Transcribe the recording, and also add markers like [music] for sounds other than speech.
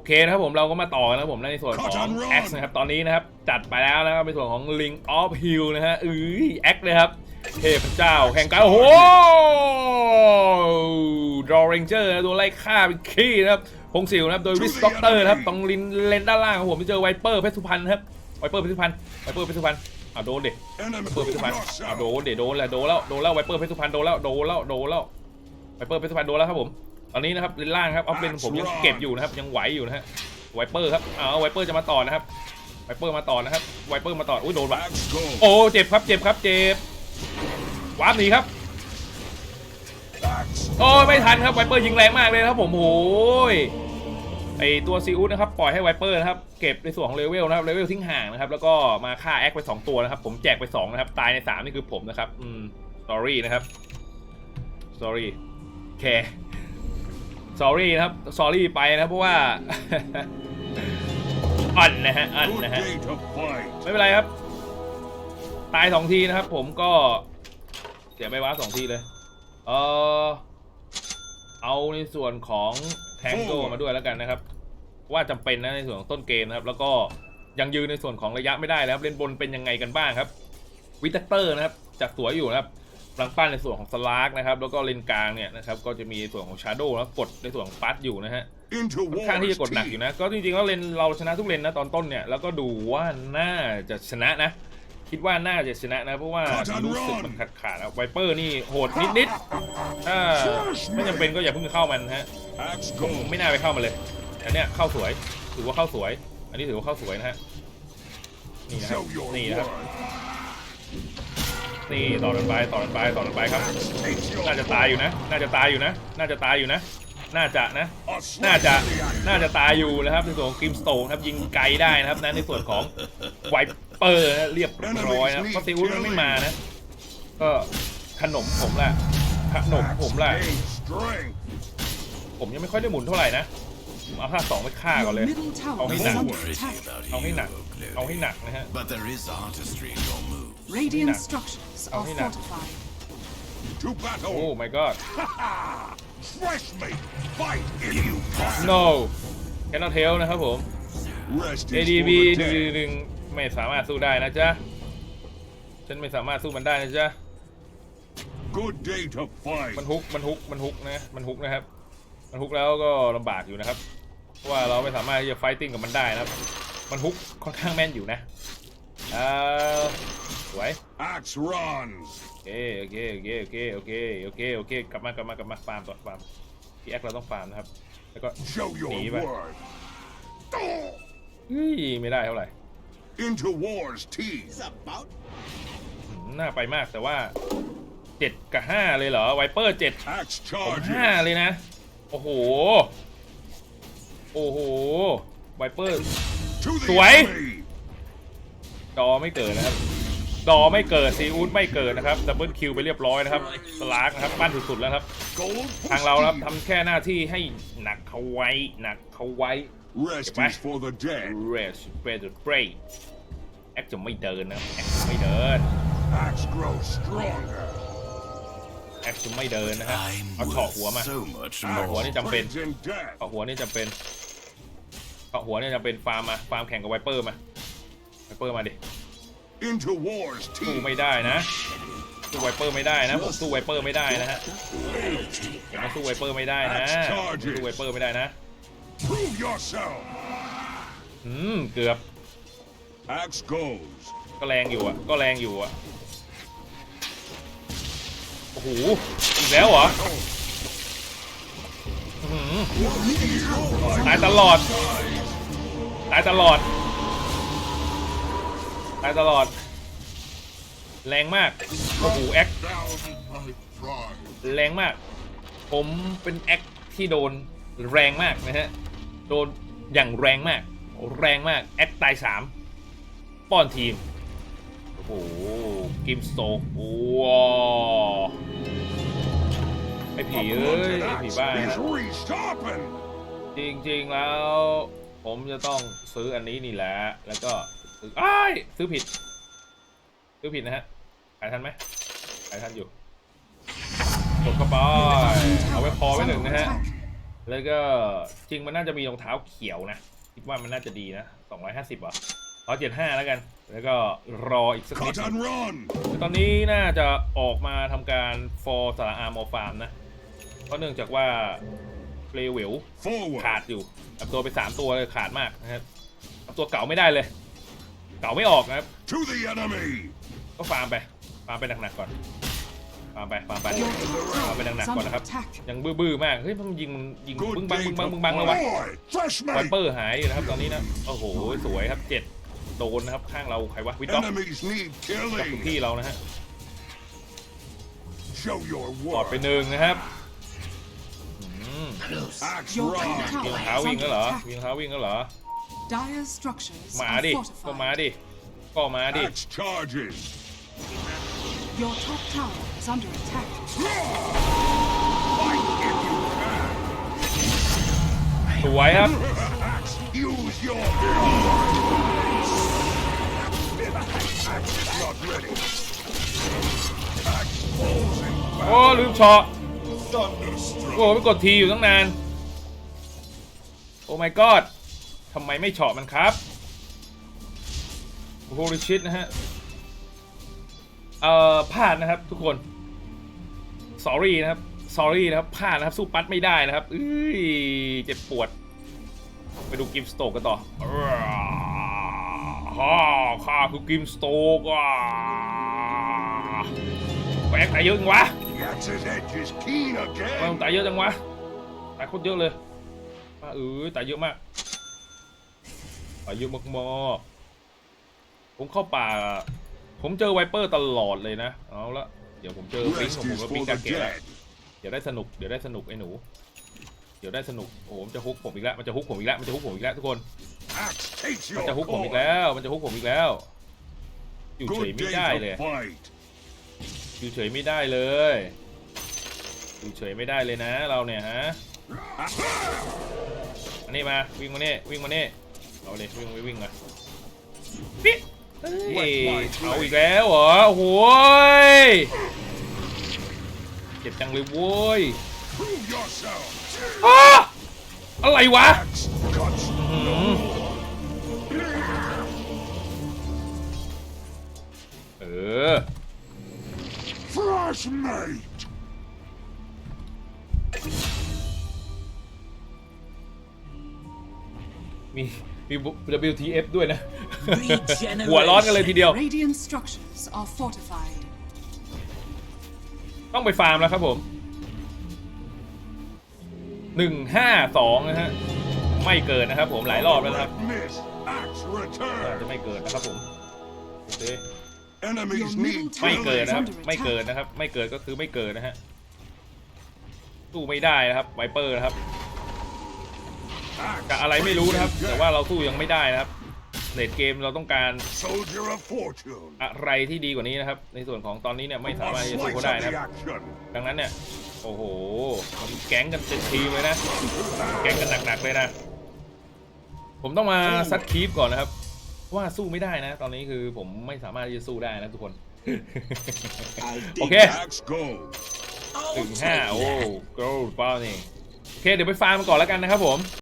อเคนะครับผมเราก็มาต่อกันนะครับผมในส่วนของ X นะครับตอนนี้นะครับจัดไปแล้วนะครับในส่วนของ Link of Hill นะฮะอือ X นะครับเทพเจ้าแห่งการโอ้โห Draw Ranger นะตัวไล่ฆ่าเป็นขี้นะครับพงศิวนะครับโดยวิสต็อกเตอร์นะครับตรงลินเลนด้านล่างของผมไปเจอไวเปอร์เพชรสุพรรณครับไวเปอร์เพชรสุพรรณไวเปอร์เพชรสุพรรณอะโดนเด็ Enemy ไวเปอร์เพชรสุพรรณ yourself. อะโดนเด็โดนแหละโดนแล้วโดนแล้วไวเปอร์เพชรสุพรรณโดนแล้วโดนแล้วโดนแล้วไวเปอร์เพชรสุพรรณโดนแล้วครับผม ตอนนี้นะครับเลนล่างครับออฟเลนผมยังเก็บอยู่นะครับยังไหวอยู่นะฮะไวเปอร์ครับเอาไวเปอร์จะมาต่อนะครับไวเปอร์มาต่อนะครับไวเปอร์มาต่ออุ้ยโดนว่ะ Axe go. โอ้เจ็บครับเจ็บครับเจ็บวาร์ปหนีครับ Axe. โอ้ไม่ทันครับไวเปอร์ยิงแรงมากเลยนะครับผมโอ้ยไอตัวซีอุสนะครับปล่อยให้ไวเปอร์นะครับเก็บในส่วนของเลเวลนะครับเลเวลทิ้งห่างนะครับแล้วก็มาฆ่าแอคไป2ตัวนะครับผมแจกไป2นะครับตายใน3นี่คือผมนะครับอืม sorry นะครับ sorry แค sorry นะครับ sorry ไปนะครับเพราะว่า อันนะฮะอัน Good นะฮะ day to fight. ไม่เป็นไรครับ ตายสองทีนะครับ ผมก็เสียไปว้าสองทีเลยเออเอาในส่วนของแทงโกมาด้วยแล้วกันนะครับ ว่าจำเป็นนะในส่วนของต้นเกมนะครับ แล้วก็ยังยืนในส่วนของระยะไม่ได้แล้วครับเล่นบนเป็นยังไงกันบ้างครับวิตเตอร์นะครับจากสวยอยู่นะครับกำ ลังปั้นในส่วนของสลากนะครับ แล้วก็เลนกลางเนี่ยนะครับ ก็จะมีส่วนของชาร์โดแล้วกดในส่วนของฟัดอยู่นะฮะค่อนข้างที่จะกดหนักอยู่นะ ก็จริงๆแล้วเลนเราชนะทุกเลนนะตอนต้นเนี่ย แล้วก็ดูว่าน่าจะชนะนะ คิดว่าน่าจะชนะนะ เพราะว่ารู้สึกมันขาดขาดๆอะไวเปอร์นี่โหดนิดๆถ้าไม่จำเป็นก็อย่าเพิ่งเข้ามันฮะไม่น่าไปเข้ามันเลยอันเนี้ยเข้าสวย ถือว่าเข้าสวย อันนี้ถือว่าเข้าสวยนะฮะ นี่นะครับนี่นะครับ นี่ต่อกันไปต่อกันไปต่อกันไปครับ Face your น่าจะตายอยู่นะ น่าจะตายอยู่นะ น่าจะตายอยู่นะ น่าจะนะ A น่า slice จะ of the axe. น่าจะตายอยู่นะครับในส่วนของกิมสโตนครับยิงไกลได้นะครับนะในส่วนของไวเปอร์นะเรียบร้อยนะครับเพราะซิลมันไม่มานะ ก็ขนมผมละขนมผมละ Axe gains strength. ผมยังไม่ค่อยได้หมุนเท่าไหร่นะผมเอาท่าสองไปฆ่าก่อน Your เลย middle tower Oh, he's is not under pretty attack. about เอาให้หนัก hero glory. เอาให้หนักนะฮะ But there is artistry in your move. Radiant Hina. structures Oh, are Hina. fortified. To โอ้ battle. my god Fresh meat. Fight if you can. no cannot tell นะครับผม Rest is ADB for ห the นึ่ง dead. หนึ่งไม่สามารถสู้ได้นะจ๊ะ ฉันไม่สามารถสู้มันได้นะจ๊ะ Good day to fight. มันฮุก มันฮุก มันฮุกนะ มันฮุกนะครับ มันฮุกแล้วก็ลำบากอยู่นะครับ เพราะว่าเราไม่สามารถที่จะไฟติ้งกับมันได้นะครับ มันฮุกค่อนข้างแม่นอยู่นะ เอ่อ สวย Axe runs. โอเคโอเคโอเคโอเคโอเคโอเคโอเคกลับมากลับมากลับมาฟาร์มต่อฟาร์มพี่แอคเราต้องฟาร์มนะครับ แล้วก็ Show your Nỉ vậy. worth. เฮ้ยไม่ได้เท่าไหร่ Into war's teeth. อืมน่าไปมากแต่ว่าเจ็ดกับห้าเลยเหรอไวเปอร์เจ็ด Axe ผมห้า charges. เลยนะ โอ้โห โอ้โห ไวเปอร์ To the Tuổi. enemy. ดอไม่เกิดนะครับ ดอไม่เกิดซีอูดไม่เกิดนะครับดับเบิลคิวไปเรียบร้อยนะครับสลากนะครับปั้นสุดๆแล้วครับ Gold ทางเรานะครับ prestige. ทำแค่หน้าที่ให้หนักเขาไว้หนักเขาไว้ Rest Goodbye. is for the dead. rest better pray แอคจะไม่เดินนะครับแอคจะไม่เดิน Axe grows stronger. แอคจะไม่เดินนะฮะเอา I'm เฉาะหัวมา worth so much Axe more. นี่จำเป็น brings in death. เฉาะหัวนี่จำเป็นเฉาะหัวนี่จำเป็นฟาร์มมาฟาร์มแข่งกับไวเปอร์มาไวเปอร์มาดิ Into war's สู้ teeth. ไม่ได้นะสู้ไวเปอร์ไม่ได้นะผมสู้ไวเปอร์ไม่ได้นะฮะผมมาสู้ไวเปอร์ไม่ได้นะผมสู้ไวเปอร์ไม่ได้นะ Prove yourself. อืมเกือบ Axe goes. ก็แรงอยู่อะก็แรงอยู่อะโอ้โหอีกแล้วเหรออื้อหือตายตลอดตายตลอด ตายตลอด แรงมาก โอ้โห แอค แรงมาก ผมเป็นแอคที่โดนแรงมากนะฮะ โดนอย่างแรงมาก แรงมาก แอคตายสามป้อนทีม โอ้โห กิมสโตกว้าวไอผีเอ้ย ไอผีบ้า is restopping. จริงๆแล้ว ผมจะต้องซื้ออันนี้นี่แหละ แล้วก็ ออ้ายซื้อผิด ซื้อผิดนะฮะ ขายทันไหมขายทันอยู่กดเข้าไป Your Iron เอาไว้ Tower พอไว้ is หนึ่ง under นะฮะ attack. เอแล้วก็จริงมันน่าจะมีรองเท้าเขียวนะ คิดว่ามันน่าจะดีนะ250อะเอา75แล้วกัน แล้วก็รออีกสักนิด Cut หนึ่ง and run. ตอนนี้น่าจะออกมาทำการ for สระอามอฟาร์มนะ เพราะเนื่องจากว่าเปลเวล Forward. ขาดอยู่ทำตัวไป3ตัวเลยขาดมากนะครับทำตัวเก่าไม่ได้เลย เก่าไม่ออกนะครับ To the enemy. ก็ฟาร์มไป ฟาร์มไปหนักๆก่อน ฟาร์มไป ฟาร์มไป Your top ฟาร์ม tower ไปหนัก is ๆก่อน under นะครับ attack. ยังบื้อๆมาก เฮ้ยมันยิงมันยิง Good บึ้งบัง day บึ้งบัง to บึ้งบังแล้ววะ Boy, fresh ไว mate. เปอร์หายอยู่นะครับตอนนี้นะ โอ้โห สวยครับเจ็ดโดนนะครับ ข้างเราใครวะวิดด็อก Enemies need กับทุก killing. ที่เรานะฮะ Show your ปอดไป worth. หนึ่งนะครับอืม Axe Your top run. วิ่ง tower เท้า is วิ่งแล้ว under เหรอ attack. วิ่งเท้าวิ่งแล้วเหรอ Dire structures มา are ดิ ก็มา fortified. ดิ ก็มาดิ Axe charges. Your top tower is under attack. Fight if you can. สวยครับ Axe, [laughs] use your Axe is not ready. Axe falls in โอ้ ลืมเฉาะ thunderstruck. โอ้ไปกดทีอยู่ตั้งนาน โอ้ my god ทำไมไม่เฉาะมันครับโฮลิชิตนะฮะ เอ่อพลาดนะครับทุกคน sorry นะครับ sorry นะครับพลาดนะครับ สู้ปัดไม่ได้นะครับเอ้ยเจ็บปวด ไปดูกิมสโตกกันต่อฮ่าข้าคือกิมสโตกอะแหวกตายเยอะจังวะ The axe's edge is keen ทำไมมัน again. ตายเยอะจังวะ ตายโคตรเยอะเลยมาเออตายเยอะมาก ตายเยอะมากๆผมเข้าป่า ผมเจอไวเปอร์ตลอดเลยนะ เอาละ เดี๋ยวผมเจอปิง Rest ของผม is กับ for ปิง the กาเกะแล้ว dead. เดี๋ยวได้สนุก เดี๋ยวได้สนุกไอ้หนู เดี๋ยวได้สนุก โอ้โหมันจะฮุกผมอีกแล้ว มันจะฮุกผมอีกแล้ว มันจะฮุกผมอีกแล้วทุกคน Axe takes มัน your จะฮุกผมอีก core. แล้ว มันจะฮุกผมอีกแล้ว อยู่เฉย Good ไม่ day ได้เลย to fight. อยู่เฉยไม่ได้เลย อยู่เฉยไม่ได้เลยนะ เราเนี่ยฮะอันนี้มา วิ่งมานี่วิ่งมานี่ เอาเลยวิ่งวิ่งวิ่งมาปิ๊กเฮ้ยเอาอีกแล้วเหรอโอ้โหยเจ็บจังเลยโว้ย Prove yourself. อ้าอะไรวะ Axe cuts อืมเออ fresh mate. มีมี WTF ด้วยนะ หัวร้อนกันเลยทีเดียว Radiant structures are fortified. ต้องไปฟาร์มแล้วครับผมหนึ่งห้าสองนะฮะ ไม่เกิดนะครับผมหลายรอบแล้วนะครับ Red miss. Axe น่าจะ return. ไม่เกิดนะครับผมโอเค Enemies Your need middle ไม่ tower เกิด is นะครับ under ไม่เกิด attack. นะครับ ไม่เกิดก็คือไม่เกิดนะฮะสู้ไม่ได้นะครับไวเปอร์นะครับ Axe กับอะไรไม่รู้นะครับ brings แต่ death. ว่าเราสู้ยังไม่ได้นะครับเลดเกมเราต้องการ Soldier of fortune. อะไรที่ดีกว่านี้นะครับ ในส่วนของตอนนี้เนี่ยไม่สามารถ A ที่จะสู้ slice เขา of ได้ the นะครับ action. ดังนั้นเนี่ยโอ้โหมันแก๊งกันเต็มทีมเลยนะ แก๊งกันหนักๆเลยนะ ผมต้องมาซัดคีปก่อนนะครับ ว่าสู้ไม่ได้นะ ตอนนี้คือผมไม่สามารถที่จะสู้ได้นะทุกคน โอเค Axe go. ถึงห้าโอ้โกลด์ป้านี่โอเค เดี๋ยวไปฟาร์มก่อนแล้วกันนะครับผม